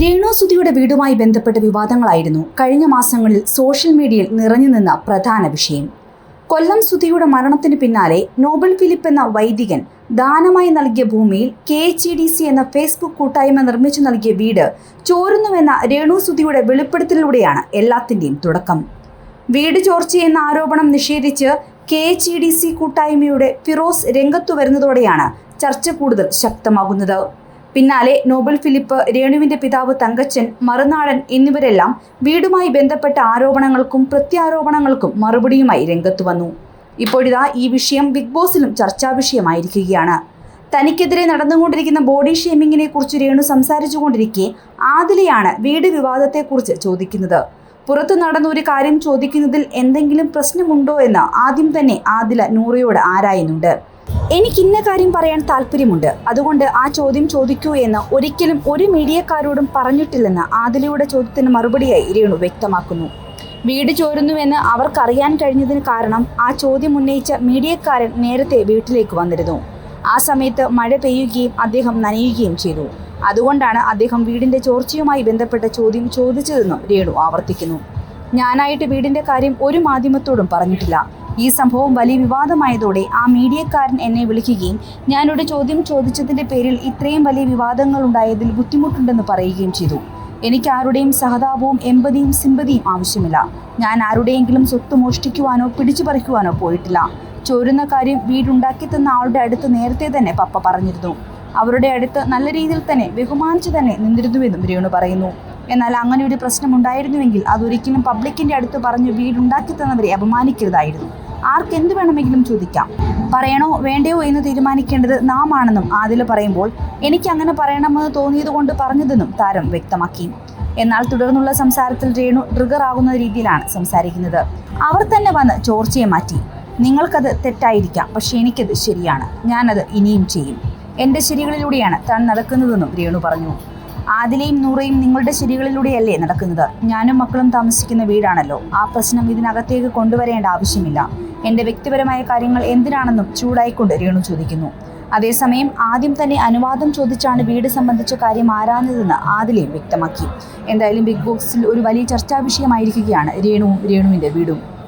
രേണു സുധിയുടെ വീടുമായി ബന്ധപ്പെട്ട വിവാദങ്ങളായിരുന്നു കഴിഞ്ഞ മാസങ്ങളിൽ സോഷ്യൽ മീഡിയയിൽ നിറഞ്ഞു നിന്ന പ്രധാന വിഷയം. കൊല്ലം സുധിയുടെ മരണത്തിന് പിന്നാലെ നോബൽ ഫിലിപ്പ് എന്ന വൈദികൻ ദാനമായി നൽകിയ ഭൂമിയിൽ കെ എച്ച് ഡി സി എന്ന ഫേസ്ബുക്ക് കൂട്ടായ്മ നിർമ്മിച്ചു നൽകിയ വീട് ചോരുന്നുവെന്ന രേണു സുധിയുടെ വെളിപ്പെടുത്തലിലൂടെയാണ് എല്ലാത്തിന്റെയും തുടക്കം. വീട് ചോർച്ചയെന്ന ആരോപണം നിഷേധിച്ച് കെ എച്ച് ഡി സി കൂട്ടായ്മയുടെ ഫിറോസ് രംഗത്തു വരുന്നതോടെയാണ് ചർച്ച കൂടുതൽ ശക്തമാകുന്നത്. പിന്നാലെ നോബൽ ഫിലിപ്പ് രേണുവിന്റെ പിതാവ് തങ്കച്ചൻ മറുനാടൻ എന്നിവരെല്ലാം വീടുമായി ബന്ധപ്പെട്ട ആരോപണങ്ങൾക്കും പ്രത്യാരോപണങ്ങൾക്കും മറുപടിയുമായി രംഗത്തു വന്നു. ഇപ്പോഴിതാ ഈ വിഷയം ബിഗ് ബോസിലും ചർച്ചാ വിഷയമായിരിക്കുകയാണ്. തനിക്കെതിരെ നടന്നുകൊണ്ടിരിക്കുന്ന ബോഡി ഷേമിങ്ങിനെ കുറിച്ച് രേണു സംസാരിച്ചുകൊണ്ടിരിക്കെ ആദിലെയാണ് വീട് വിവാദത്തെക്കുറിച്ച് ചോദിക്കുന്നത്. പുറത്തു നടന്ന ഒരു കാര്യം ചോദിക്കുന്നതിൽ എന്തെങ്കിലും പ്രശ്നമുണ്ടോ എന്ന് ആദ്യം തന്നെ ആദില നൂറയോട് ആരായുന്നുണ്ട്. എനിക്ക് ഇന്ന കാര്യം പറയാൻ താല്പര്യമുണ്ട്. അതുകൊണ്ട് ആ ചോദ്യം ചോദിക്കൂ എന്ന് ഒരിക്കലും ഒരു മീഡിയക്കാരോടും പറഞ്ഞിട്ടില്ലെന്ന് ആദിലയുടെ ചോദ്യത്തിന് മറുപടിയായി രേണു വ്യക്തമാക്കുന്നു. വീട് ചോരുന്നുവെന്ന് അവർക്കറിയാൻ കഴിഞ്ഞതിന് കാരണം ആ ചോദ്യം ഉന്നയിച്ച മീഡിയക്കാരൻ നേരത്തെ വീട്ടിലേക്ക് വന്നിരുന്നു. ആ സമയത്ത് മഴ പെയ്യുകയും അദ്ദേഹം നനയുകയും ചെയ്തു. അതുകൊണ്ടാണ് അദ്ദേഹം വീടിന്റെ ചോർച്ചയുമായി ബന്ധപ്പെട്ട ചോദ്യം ചോദിച്ചതെന്നും രേണു ആവർത്തിക്കുന്നു. ഞാനായിട്ട് വീടിന്റെ കാര്യം ഒരു മാധ്യമത്തോടും പറഞ്ഞിട്ടില്ല. ഈ സംഭവം വലിയ വിവാദമായതോടെ ആ മീഡിയക്കാരൻ എന്നെ വിളിക്കുകയും ഞാനൊരു ചോദ്യം ചോദിച്ചതിന്റെ പേരിൽ ഇത്രയും വലിയ വിവാദങ്ങൾ ഉണ്ടായതിൽ ബുദ്ധിമുട്ടുണ്ടെന്ന് പറയുകയും ചെയ്തു. എനിക്ക് ആരുടെയും സഹതാപവും എമ്പതിയും സിമ്പതിയും ആവശ്യമില്ല. ഞാൻ ആരുടെയെങ്കിലും സ്വത്ത് മോഷ്ടിക്കുവാനോ പിടിച്ചു പറിക്കുവാനോ പോയിട്ടില്ല. ചോരുന്ന കാര്യം വീടുണ്ടാക്കി തന്ന ആളുടെ അടുത്ത് നേരത്തെ തന്നെ പപ്പ പറഞ്ഞിരുന്നു. അവരുടെ അടുത്ത് നല്ല രീതിയിൽ തന്നെ ബഹുമാനിച്ചു തന്നെ നിന്നിരുന്നുവെന്നും രേണു പറയുന്നു. എന്നാൽ അങ്ങനെ ഒരു പ്രശ്നമുണ്ടായിരുന്നുവെങ്കിൽ അതൊരിക്കലും പബ്ലിക്കിന്റെ അടുത്ത് പറഞ്ഞ് വീടുണ്ടാക്കി തന്നവരെ അപമാനിക്കരുതായിരുന്നു. ആർക്കെന്ത് വേണമെങ്കിലും ചോദിക്കാം. പറയണോ വേണ്ടയോ എന്ന് തീരുമാനിക്കേണ്ടത് നാം ആണെന്നും പറയുമ്പോൾ എനിക്ക് അങ്ങനെ പറയണമെന്ന് തോന്നിയത് കൊണ്ട് പറഞ്ഞതെന്നും താരം വ്യക്തമാക്കി. എന്നാൽ തുടർന്നുള്ള സംസാരത്തിൽ രേണു ട്രിഗർ ആകുന്ന രീതിയിലാണ് സംസാരിക്കുന്നത്. അവർ തന്നെ വന്ന് ചോർച്ചയെ മാറ്റി. നിങ്ങൾക്കത് തെറ്റായിരിക്കാം പക്ഷേ എനിക്കത് ശരിയാണ്. ഞാനത് ഇനിയും ചെയ്യും. എന്റെ ശരികളിലൂടെയാണ് താൻ നടക്കുന്നതെന്നും രേണു പറഞ്ഞു. ആദിലയും നൂറയും നിങ്ങളുടെ ശരികളിലൂടെയല്ലേ നടക്കുന്നത്? ഞാനും മക്കളും താമസിക്കുന്ന വീടാണല്ലോ. ആ പ്രശ്നം ഇതിനകത്തേക്ക് കൊണ്ടുവരേണ്ട ആവശ്യമില്ല. എന്റെ വ്യക്തിപരമായ കാര്യങ്ങൾ എന്തിനാണെന്നും ചൂടായിക്കൊണ്ട് രേണു ചോദിക്കുന്നു. അതേസമയം ആദ്യം തന്നെ അനുവാദം ചോദിച്ചാണ് വീട് സംബന്ധിച്ച കാര്യം ആരാഞ്ഞതെന്ന് ആദിലയും വ്യക്തമാക്കി. എന്തായാലും ബിഗ് ബോക്സിൽ ഒരു വലിയ ചർച്ചാ വിഷയമായിരിക്കുകയാണ് രേണുവും രേണുവിന്റെ വീടും.